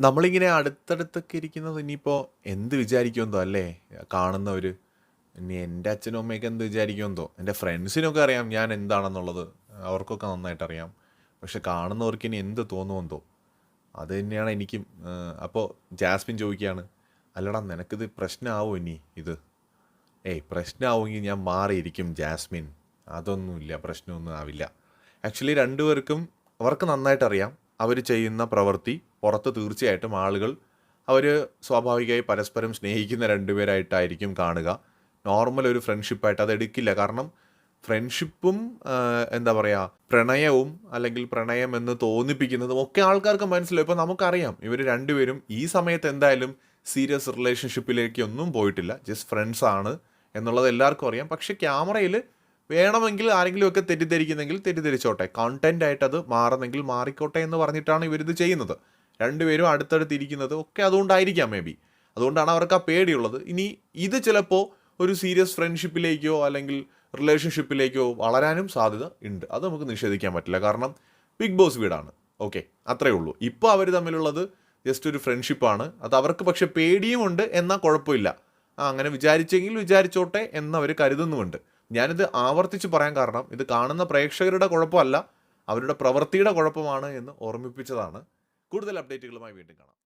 നമ്മളിങ്ങനെ അടുത്തടുത്തൊക്കെ ഇരിക്കുന്നത് ഇനിയിപ്പോൾ എന്ത് വിചാരിക്കുമെന്തോ അല്ലേ? കാണുന്നവർ ഇനി എന്റെ അച്ഛനും അമ്മയൊക്കെ എന്ത് വിചാരിക്കുമെന്തോ? എന്റെ ഫ്രണ്ട്സിനൊക്കെ അറിയാം ഞാൻ എന്താണെന്നുള്ളത്. അവർക്കൊക്കെ നന്നായിട്ട് അറിയാം പക്ഷെ കാണുന്നവർക്ക് ഇനി എന്ത് തോന്നുമെന്തോ? അത് തന്നെയാണ് എനിക്കും അപ്പോൾ ജാസ്മിൻ ചോദിക്കുകയാണ് അല്ലടാ നിനക്കിത് പ്രശ്നമാവും ഇനി ഇത്? ഏയ് പ്രശ്നമാവുമെങ്കിൽ ഞാൻ മാറിയിരിക്കും ജാസ്മിൻ. അതൊന്നുമില്ല പ്രശ്നമൊന്നും ആവില്ല. ആക്ച്വലി രണ്ടുപേർക്കും അവർക്ക് നന്നായിട്ട് അറിയാം അവർ ചെയ്യുന്ന പ്രവൃത്തി പുറത്ത് തീർച്ചയായിട്ടും ആളുകൾ അവർ സ്വാഭാവികമായി പരസ്പരം സ്നേഹിക്കുന്ന രണ്ടുപേരായിട്ടായിരിക്കും കാണുക. നോർമൽ ഒരു ഫ്രണ്ട്ഷിപ്പായിട്ട് അത് എടുക്കില്ല. കാരണം ഫ്രണ്ട്ഷിപ്പും എന്താ പറയുക പ്രണയവും അല്ലെങ്കിൽ പ്രണയം എന്ന് തോന്നിപ്പിക്കുന്നതും ഒക്കെ ആൾക്കാർക്ക് മനസ്സിലാവും. ഇപ്പോൾ നമുക്കറിയാം ഇവർ രണ്ടുപേരും ഈ സമയത്ത് എന്തായാലും സീരിയസ് റിലേഷൻഷിപ്പിലേക്ക് ഒന്നും പോയിട്ടില്ല. ജസ്റ്റ് ഫ്രണ്ട്സ് ആണ് എന്നുള്ളത് എല്ലാവർക്കും അറിയാം. പക്ഷേ ക്യാമറയിൽ വേണമെങ്കിൽ ആരെങ്കിലുമൊക്കെ തെറ്റിദ്ധരിക്കുന്നെങ്കിൽ തെറ്റിദ്ധരിച്ചോട്ടെ. കണ്ടന്റ് ആയിട്ട് അത് മാറുന്നെങ്കിൽ മാറിക്കോട്ടെ എന്ന് പറഞ്ഞിട്ടാണ് ഇവരിത് ചെയ്യുന്നത്. രണ്ടുപേരും അടുത്തടുത്തിരിക്കുന്നത് ഒക്കെ അതുകൊണ്ടായിരിക്കാം മേ ബി അതുകൊണ്ടാണ് അവർക്ക് ആ പേടിയുള്ളത്. ഇനി ഇത് ചിലപ്പോൾ ഒരു സീരിയസ് ഫ്രണ്ട്ഷിപ്പിലേക്കോ അല്ലെങ്കിൽ റിലേഷൻഷിപ്പിലേക്കോ വളരാനും സാധ്യത ഉണ്ട്. അത് നമുക്ക് നിഷേധിക്കാൻ പറ്റില്ല. കാരണം ബിഗ് ബോസ് വീടാണ്. ഓക്കെ അത്രയേ ഉള്ളൂ. ഇപ്പോൾ അവർ തമ്മിലുള്ളത് ജസ്റ്റ് ഒരു ഫ്രണ്ട്ഷിപ്പാണ് അത് അവർക്ക് പക്ഷെ പേടിയുമുണ്ട് എന്നാൽ കുഴപ്പമില്ല. ആ അങ്ങനെ വിചാരിച്ചെങ്കിൽ വിചാരിച്ചോട്ടെ എന്നവർ കരുതുന്നുമുണ്ട്. ഞാനിത് ആവർത്തിച്ച് പറയാൻ കാരണം ഇത് കാണുന്ന പ്രേക്ഷകരുടെ കുഴപ്പമല്ല അവരുടെ പ്രവൃത്തിയുടെ കുഴപ്പമാണ് എന്ന് ഓർമ്മിപ്പിച്ചതാണ്. കൂടുതൽ അപ്ഡേറ്റുകളുമായി വീണ്ടും കാണാം.